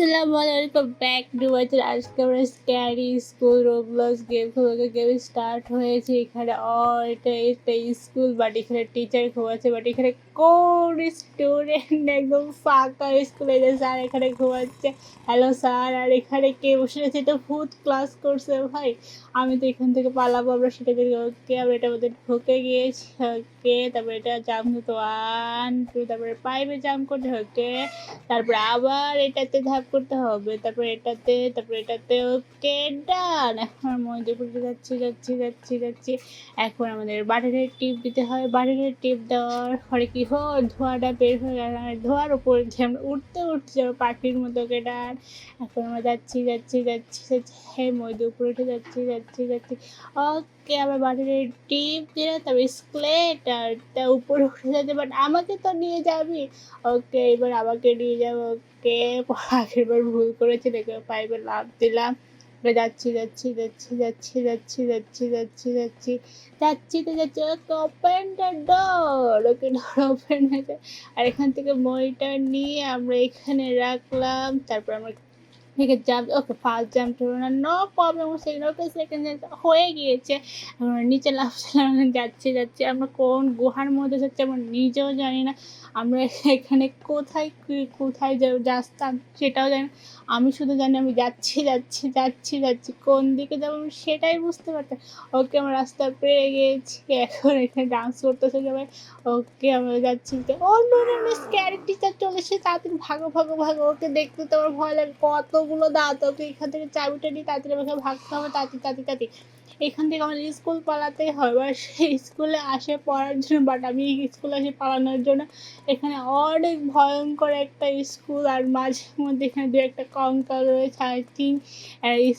আসসালামু আলাইকুম back to channel আজকে আমরা স্ক্যারি স্কুল রোবলস গেম খেলতে গেম স্টার্ট হয়েছে এখানে। ও এটা একটা স্কুল বাট এখানে টিচার ঘুমাচ্ছে। বাট এখানে কোন স্টুডেন্ট একদম ফাঁকা স্কুলে যে স্যার এখানে ঘুমাচ্ছে। হ্যালো স্যার আর এখানে কে বসে আছে তো ভূত ক্লাস করছে, ভাই। আমি তো এখান থেকে পালাবো আমরা, সেটা করি। ওকে আমরা এটা মধ্যে ঢুকে গিয়েছি। ওকে তারপরে এটা জাম্প করতে ওয়ান টু তারপরে পাইপে জাম্প করতে। ওকে তারপরে আবার এটাতে ধাপ করতে হবে। তারপরে এটাতে তারপরে এটাতে ওকে ডান এখন মধ্যে যাচ্ছি যাচ্ছি যাচ্ছি যাচ্ছি। এখন আমাদের বাটারের টিপ দিতে হয়। বাটারের টিপ দেওয়ার পরে কি হো ধোঁয়াটা বের হয়ে গেল। আর ধোঁয়ার উপর যে আমরা উঠতে উঠতে যাব পাখির মতো ওকে ডান এখন আমরা যাচ্ছি যাচ্ছি যাচ্ছি যাচ্ছি। হ্যাঁ মধ্যে উঠে যাচ্ছি যাচ্ছি যাচ্ছি। ওকে আবার বাটারের টিপ দিয়ে তারপরে তা উপরে উঠে যাচ্ছে বাট আমাকে তো নিয়ে যাবি। ওকে, এবার আমাকে নিয়ে যাব ওকে। আগের বার ভুল করেছি, দেখে পাইপে লাভ দিলাম। যাচ্ছি যাচ্ছি যাচ্ছি যাচ্ছি যাচ্ছি যাচ্ছি যাচ্ছি যাচ্ছি। যাচ্ছি তো যাচ্ছি, okay open the door okay door open হয়েছে আর এখান থেকে মইটা নিয়ে আমরা এখানে রাখলাম। তারপর আমরা থেকে জাম্প ওকে ফার্স্ট জাম্প হলো না no problem second okay second হয়ে গিয়েছে। আমরা নিচে লাফছিলাম যাচ্ছি যাচ্ছি। আমরা কোন গুহার মধ্যে যাচ্ছি আমরা নিজেও জানি না। আমরা এখানে কোথায় কোথায় যাচ্তাম সেটাও জানি না। আমি শুধু জানি আমি যাচ্ছি যাচ্ছি যাচ্ছি যাচ্ছি। কোন দিকে যাব আমি সেটাই বুঝতে পারতাম। ওকে, আমরা রাস্তা পেরে গিয়েছি। এখন এখানে ডান্স করতেছে সবাই। ওকে, আমরা যাচ্ছি। ও নো নো স্ক্যারি টিচার চলে এসে তাড়াতাড়ি ভাগো ভাগো ভাগো। ওকে দেখতে তো আমার ভয় লাগে। কতগুলো দাও তোকে এখান থেকে চাবিটা নিয়ে তাড়াতাড়ি আমাকে ভাগতে হবে তাড়াতাড়ি তাড়াতাড়ি তাড়াতাড়ি। এখান থেকে আমাদের স্কুল পালাতেই হয়, বা সেই স্কুলে আসে পড়ার জন্য বাট আমি স্কুলে আসে পালানোর জন্য। এখানে অনেক ভয়ঙ্কর একটা স্কুল, আর মাঝে মধ্যে এখানে দু একটা কঙ্কাল রয়েছে আই থিঙ্ক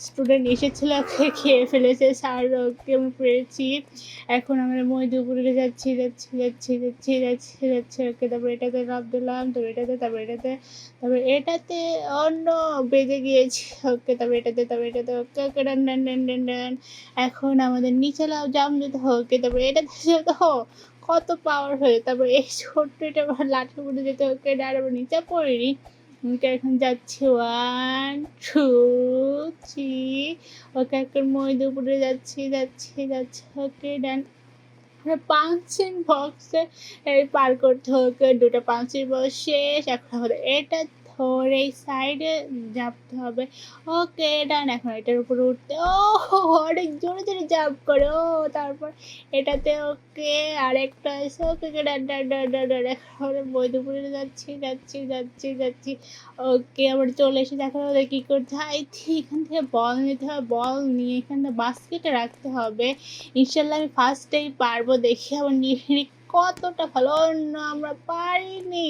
স্টুডেন্ট এসেছিল, ওকে খেয়ে ফেলেছে স্যার ওকে আমি পেরেছি এখন আমরা মধ্যপুরে যাচ্ছি যাচ্ছি যাচ্ছি যাচ্ছি যাচ্ছি যাচ্ছি, ওকে তারপরে এটাতে লাভ দিলাম, তারপরে এটাতে তারপরে এটাতে তারপরে এটাতে অন্য বেজে গিয়েছি, ওকে তারপরে এটাতে তারপরে এটাতে, ওকে ওকে, ডান ডান ডান ডান ডান। এখন আমাদের নিচে লাভ জাম যেতে হোক তারপরে এটাতে যেতে হো, কত পাওয়ার হয়ে, তারপরে এই ছোট্ট এটা আবার লাঠির মধ্যে যেতে ওকে ডান আবার নিচে পড়িনি ওকে, এখন যাচ্ছি ওয়ান টু থ্রি ওকে, এখন ময়দা উপরে যাচ্ছি যাচ্ছি যাচ্ছি, ওকে ডান পাঞ্চিং বক্সে পার করতে হোক দুটো পাঞ্চিং বক্স শেষ, এখন আমাদের এটা ধরে এই সাইডে চাপতে হবে। ওকে, ডান, এখন এটার উপরে উঠতে। ও, অনেক জোরে জোরে জাপ করে। ও, তারপর এটাতে ওকে আরেকটা এসে ওকে ডান ডান ডান ডান ডান, এখন বৈধপুরে যাচ্ছি যাচ্ছি যাচ্ছি যাচ্ছি। ওকে আবার চলে এসে দেখা হবে কী করতে হয়? এখান থেকে বল নিতে হবে বল নিয়ে এখান থেকে বাস্কেটে রাখতে হবে। ইনশাল্লাহ আমি ফার্স্টেই পারব দেখি। আবার নিয়ে কতটা ভালো। না, আমরা পারিনি।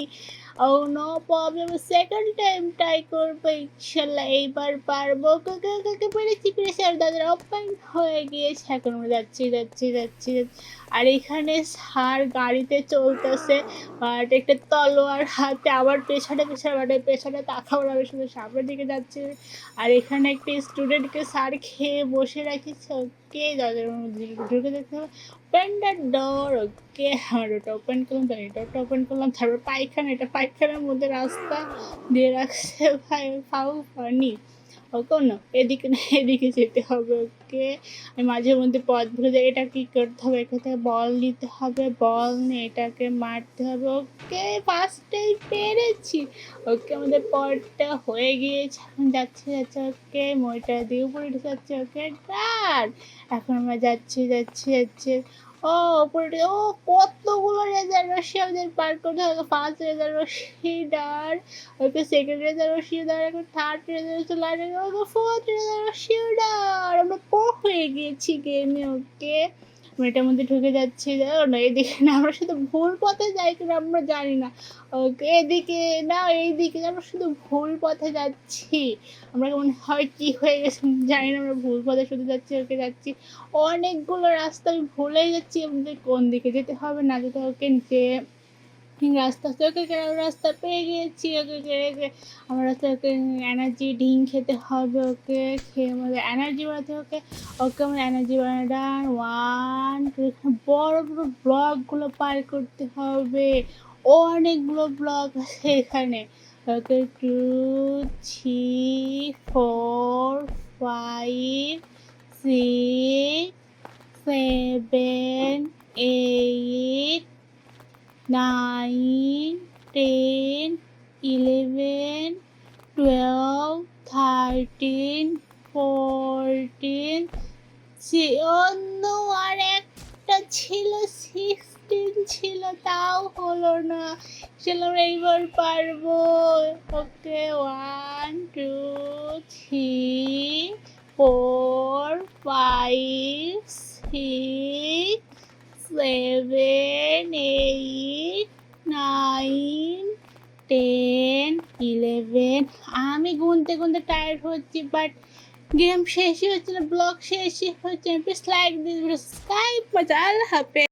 ও no problem second time try করব, ইনশাল্লাহ। এইবার পারব। কাকে কাকে পেরেছি পেরেছি আর দাদার ওপেন হয়ে গিয়েছে। এখন যাচ্ছি যাচ্ছি যাচ্ছি। আর এখানে সার গাড়িতে চলতেছে আর একটা তলোয়ার হাতে আবার পেছনে পেছনে মানে পেছনে তাকাবার আমি শুধু সামনের দিকে যাচ্ছি। আর এখানে একটি স্টুডেন্টকে সার খেয়ে বসে রাখিছে। ওকে যাদের মধ্যে ঢুকে দেখতে হবে। ওপেন দ্য ডোর ওকে আর ওটা ওপেন করলাম তার এটা ওটা ওপেন করলাম। তারপর পায়খানা, এটা পায়খানার মধ্যে রাস্তা দিয়ে রাখছে ভাই ফাউ ফানি ওকে না, এদিকে না, এদিকে যেতে হবে ওকে। আমি মাঝে মধ্যে পথ ভুলে যাই, এটা কী করতে হবে? থেকে বল নিতে হবে, বল নিয়ে এটাকে মারতে হবে। ওকে ফার্স্টেই পেরেছি। ওকে, আমাদের পথটা হয়ে গিয়েছে, এখন যাচ্ছে যাচ্ছে, ওকে। মইটা দিয়ে উপরে যাচ্ছে, ওকে। ডান! এখন আমরা যাচ্ছি যাচ্ছি যাচ্ছি। ও, উপরে ও, কতগুলো রেজার রশি আমাদের পার করতে হবে। ফার্স্ট রেজার রশি ডার ওকে সেকেন্ড রেজার রশি ডার এখন থার্ড রেজার রশি ওকে ফোর্থ রেজার রশি ডার আমরা পো হয়ে গিয়েছি গেমে ওকে এটার মধ্যে ঢুকে যাচ্ছি, জানো? না, এদিকে না, আমরা শুধু ভুল পথে যাই কিনা আমরা জানি না। ওকে, এদিকে না, এইদিকে আমরা শুধু ভুল পথে যাচ্ছি। আমরা মনে হয়, কি হয়ে গেছে জানি না, আমরা ভুল পথে শুধু যাচ্ছি, ওকে যাচ্ছি। অনেকগুলো রাস্তা, আমি ভুলে যাচ্ছি আমাদের কোন দিকে যেতে হবে, না যেতে হবে যে রাস্তা? ওকে কেন রাস্তা পেয়ে গিয়েছি ওকে কেড়ে আমার রাস্তা ওকে এনার্জি ডিম খেতে হবে ওকে? খেয়ে আমাদের এনার্জি বাড়াতে ওকে? ওকে আমার এনার্জি বাড়ানো ডান ওয়ান টু বড় বড় ব্লকগুলো পার করতে হবে। অনেকগুলো ব্লক আছে এখানে। Okay two three four five six seven eight nine ten eleven twelve thirteen fourteen সে অন্য আর একটা ছিল সিক্সটিন ছিল, তাও হলো না। আমরা এইবার পারব। Okay one two three four five six seven eight nine ten eleven আমি গুনতে গুনতে টায়ার্ড হচ্ছি বাট গেম শেষই হচ্ছে না ব্লগ শেষই হচ্ছে না। প্লিজ লাইক দিস সাবস্ক্রাইব মজা হাফেজ।